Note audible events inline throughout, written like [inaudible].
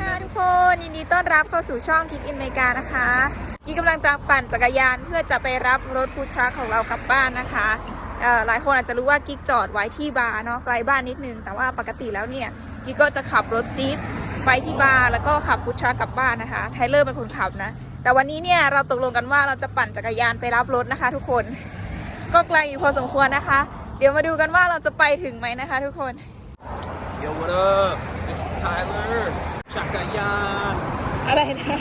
ค่ะทุกคนยินดีต้อนรับเข้าสู่ช่องกิกอินเมกานะคะกิ๊กกำลังจะปั่นจักรยานเพื่อจะไปรับรถฟู้ดทรัคของเรากลับบ้านนะคะหลายคนอาจจะรู้ว่ากิ๊กจอดไว้ที่บาร์เนาะไกลบ้านนิดนึง แต่ว่าปกติแล้วเนี่ยกิ๊กก็จะขับรถจี๊ปไปที่บาร์แล้วก็ขับฟู้ดทรัคกลับบ้านนะคะไทเลอร์เป็นคนขับนะ แต่วันนี้เนี่ยเราตกลงกันว่าเราจะปั่นจักรยานไปรับรถนะคะ ทุกคน ก็ไกลอยู่พอสมควรนะคะ เดี๋ยวมาดูกันว่าเราจะไปถึงไหมนะคะ ทุกคน Yo, what up? This is Tyler. Chakayan. อะไรนะ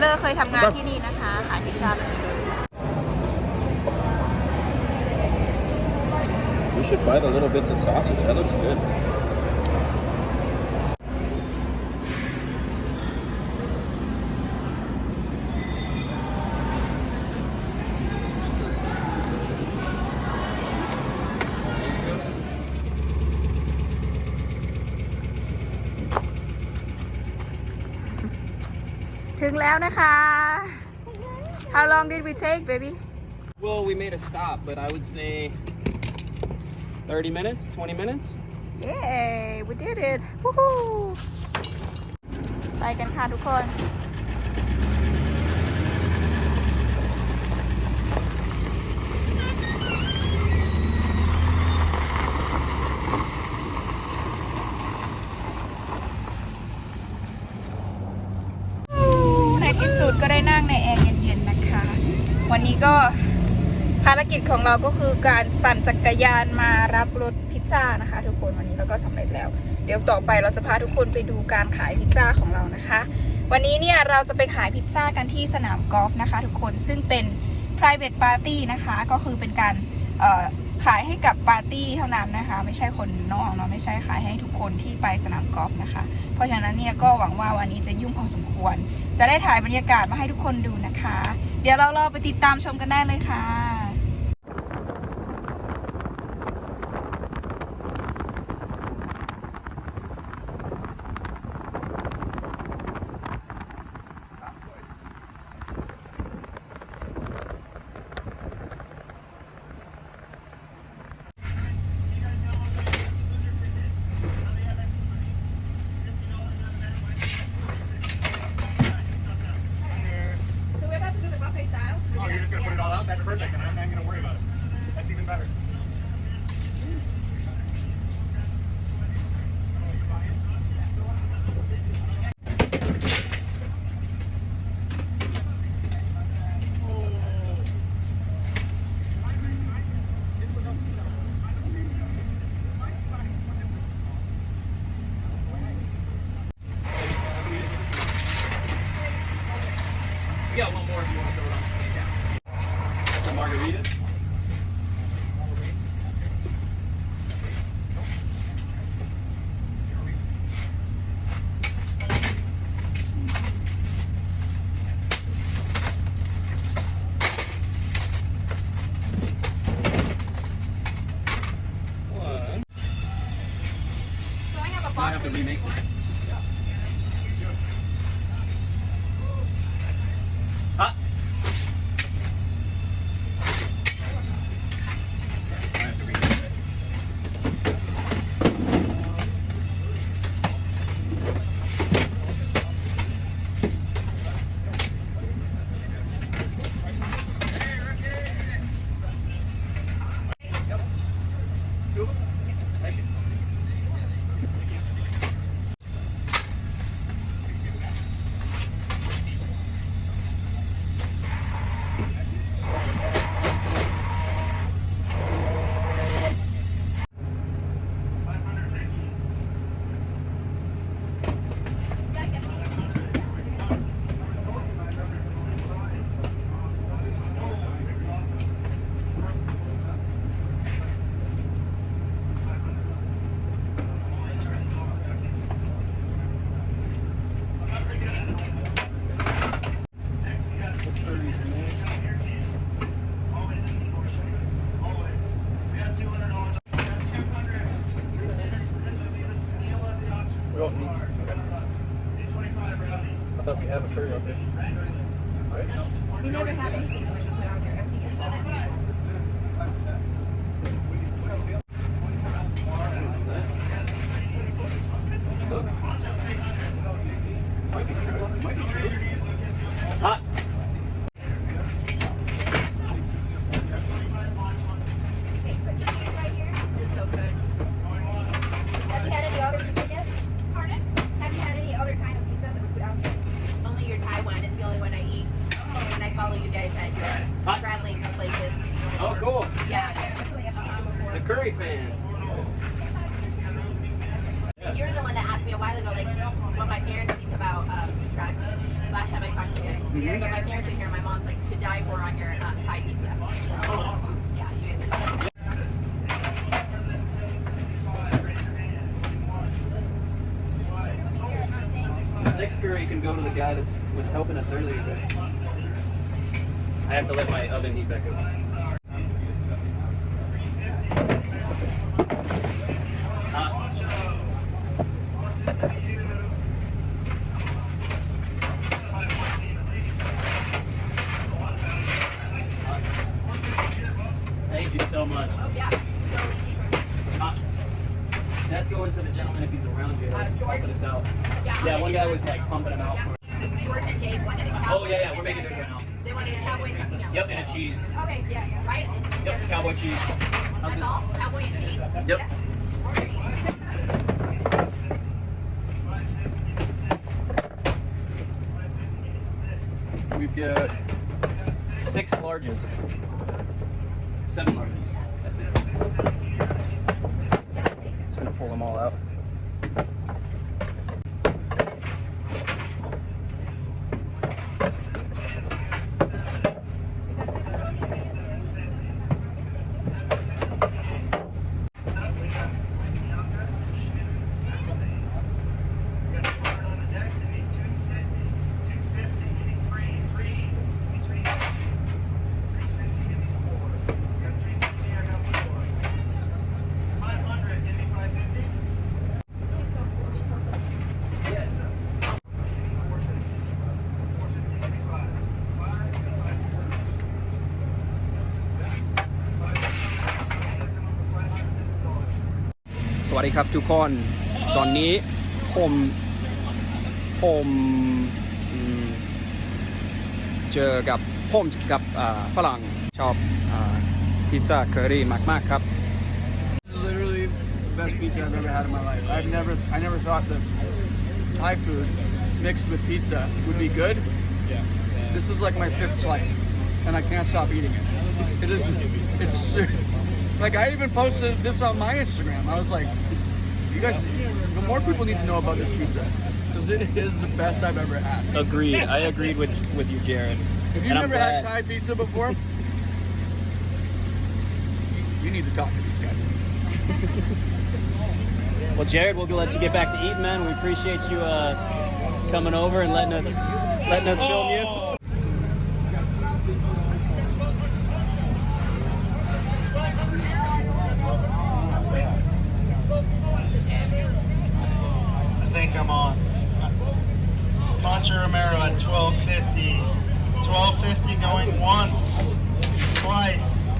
เลอร์เคยทำงานที่นี่นะคะ ขายพิซซ่าแบบนี้เลย We should buy the little bits of sausage. That looks good. ถึงแล้วนะคะ How long did we take baby Well, we made a stop, but I would say 30 minutes, 20 minutes. Yay we did it Woohoo ไปกันค่ะทุกคน กิจของเราก็คือการปั่นจักรยานมารับรถพิซซ่านะคะ ทุกคนวันนี้เราก็สำเร็จแล้ว เดี๋ยวต่อไปเราจะพาทุกคนไปดูการขายพิซซ่าของเรานะคะ วันนี้เนี่ยเราจะไปขายพิซซ่ากันที่สนามกอล์ฟนะคะ ทุกคนซึ่งเป็น private party นะคะ ก็คือเป็นการขายให้กับปาร์ตี้เท่านั้นนะคะ ไม่ใช่คนนอกเนาะไม่ใช่ขายให้ทุกคนที่ไปสนามกอล์ฟนะคะ เพราะฉะนั้นเนี่ยก็หวังว่าวันนี้จะยุ่งพอสมควร จะได้ถ่ายบรรยากาศมาให้ทุกคนดูนะคะ เดี๋ยวเรารอไปติดตามชมกันได้เลยค่ะ perfect, and I'm not gonna worry about it. That's even better. One more if you want to throw it on have to remake Five. I thought we had a curry up there. Right? We never have anything down here. My parents think about uh, trucks. Last time I talked to you. Mhm. But my parents are here. My mom's like to die on your uh, Thai pizza. Oh, awesome. Yeah, you guys. Next curry can go to the guy that was helping us earlier. I have to let my oven heat back up. Hot. Thank you so much. Oh, yeah. Hot. That's going to the gentleman if he's around here. That's Uh, George? helping us out. Yeah, I'll Yeah, make one it guy work. was like pumping him out for us. George and Dave wanted a cowboy. Oh, yeah, yeah, we're making it right now. They wanted a cowboy. Yeah. Yep, and a cheese. Okay, yeah, yeah. Right? Yep, cowboy cheese. That's it? all? Cowboy and cheese? Yep. We've got six larges. Seven larges. วัสดีครับทุกคน ตอนนี้ผมผมอืมเจอกับผมกับอ่าฝรั่งชอบอ่าพิซซ่าเคอรี่มาก ๆ ครับ literally the best pizza I've ever had in my life. I've never, I never thought that Thai food mixed with pizza would be good. This is like my fifth slice, and I can't stop eating it. It is, it's [laughs] like I even posted this on my Instagram. I was like, you guys, the more people need to know about this pizza because it is the best I've ever had. Agreed. I agreed with with you, Jared. If you've never had Thai pizza before, you need to talk to these guys. Well, Jared, we'll let you get back to eating, man. We appreciate you uh, coming over and letting us letting us film you. I think I'm on. Concha Romero at 1250. 1250 going once, twice.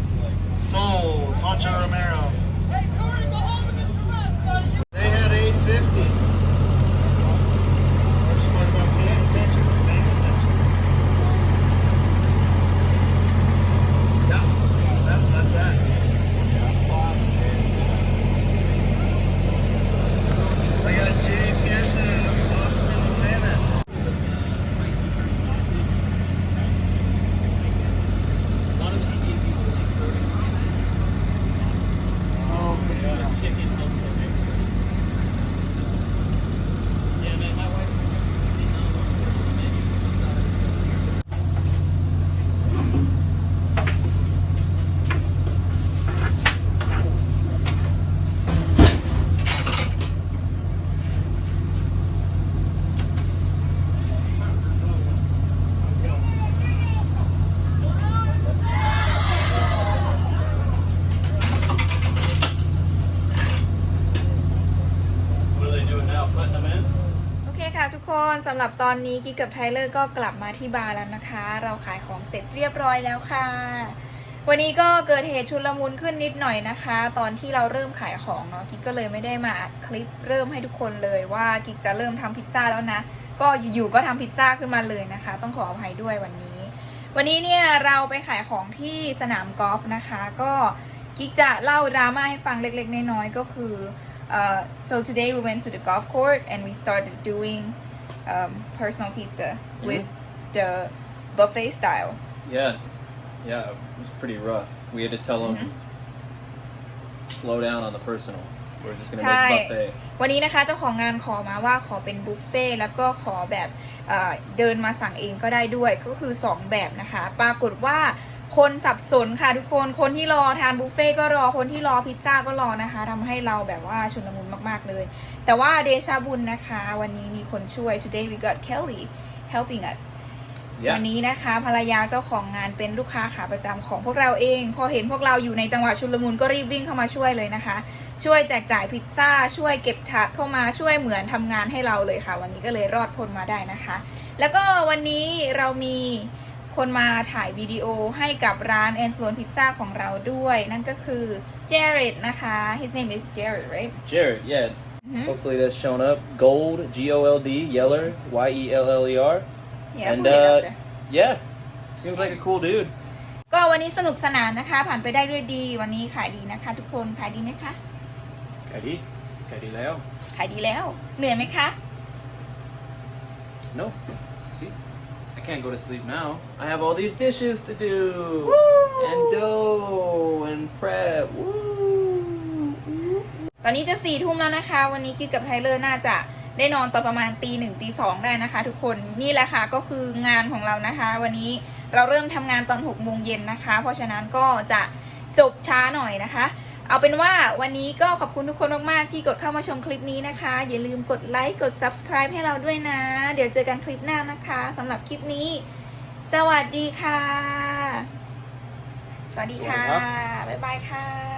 Sold. Concha Romero. Hey Tony, go home and get arrested, buddy. They had 850. Worst part about paying attention is paying attention. Yeah, that, that's that. สำหรับตอนนี้กิ๊กกับไทเลอร์ก็กลับมาที่บาร์แล้วนะคะ เราขายของเสร็จเรียบร้อยแล้วค่ะ วันนี้ก็เกิดเหตุชุลมุนขึ้นนิดหน่อยนะคะ ตอนที่เราเริ่มขายของเนาะกิ๊กก็เลยไม่ได้มาอัดคลิปเริ่มให้ทุกคนเลยว่ากิ๊กจะเริ่มทำพิซซ่าแล้วนะ ก็อยู่ๆก็ทำพิซซ่าขึ้นมาเลยนะคะ ต้องขออภัยด้วยวันนี้ วันนี้เนี่ยเราไปขายของที่สนามกอล์ฟนะคะ ก็กิ๊กจะเล่าดราม่าให้ฟังเล็กๆน้อยๆก็คือ uh, so today we went to the golf court and we started doing um, personal pizza with the buffet style Yeah, yeah, it was pretty rough. We had to tell them slow down on the personal. We're just gonna Thai. make buffet. วันนี้นะคะเจ้าของงานขอมาว่าขอเป็นบุฟเฟ่ต์แล้วก็ขอแบบเอ่อเดินมาสั่งเองก็ได้ด้วยก็คือ 2 แบบนะคะ ปรากฏว่า คนสับสนค่ะทุกคนคนที่รอทานบุฟเฟ่ต์ก็รอคนที่รอพิซซ่าก็รอนะคะทำให้เราแบบว่าชุลมุนมากๆเลย แต่ว่าเดชาบุญนะคะ วันนี้มีคนช่วย today we got Kelly helping us วัน Yeah, นี้นะคะภรรยาเจ้าของงานเป็นลูกค้าขาประจำของพวกเราเอง พอเห็นพวกเราอยู่ในจังหวะชุลมุนก็รีบวิ่งเข้ามาช่วยเลยนะคะ ช่วยแจกจ่ายพิซซ่า ช่วยเก็บถาดเข้ามาช่วยเหมือนทำงานให้เราเลยค่ะ วันนี้ก็เลยรอดพ้นมาได้นะคะ แล้วก็วันนี้เรามี คนมาถ่ายวิดีโอให้กับร้านแอนสโลนพิซซ่าของเราด้วย นั่นก็คือเจเร d นะคะ his name is Jared right Jared. Yeah. Mhm. Hopefully that's shown up. Gold, G O L D, Yeller, Y E L L E R. yeah And put it up uh, there. yeah, seems like a cool dude. ก็วันนี้สนุกสนานนะคะ ผ่านไปได้ด้วยดี วันนี้ขายดีนะคะ ทุกคนขายดีไหมคะ Kadi, Kadi Leo. ขายดีแล้ว เหนื่อยไหมคะ No, see, I can't go to sleep now. I have all these dishes to do, Woo! and dough, and prep. Woo! ตอนนี้จะสี่ทุ่มแล้วนะคะ วันนี้กิ๊กกับไทเลอร์น่าจะได้นอนตอนประมาณตีหนึ่งตีสองได้นะคะ ทุกคนนี่แหละค่ะก็คืองานของเรานะคะ วันนี้เราเริ่มทำงานตอนหกโมงเย็นนะคะ เพราะฉะนั้นก็จะจบช้าหน่อยนะคะ เอาเป็นว่าวันนี้ก็ขอบคุณทุกคนมาก ๆ ที่กดเข้ามาชมคลิปนี้นะคะ อย่าลืมกดไลค์กด subscribe ให้เราด้วยนะ เดี๋ยวเจอกันคลิปหน้านะคะสำหรับคลิปนี้ สวัสดีค่ะ สวัสดีค่ะ บ๊ายบายค่ะ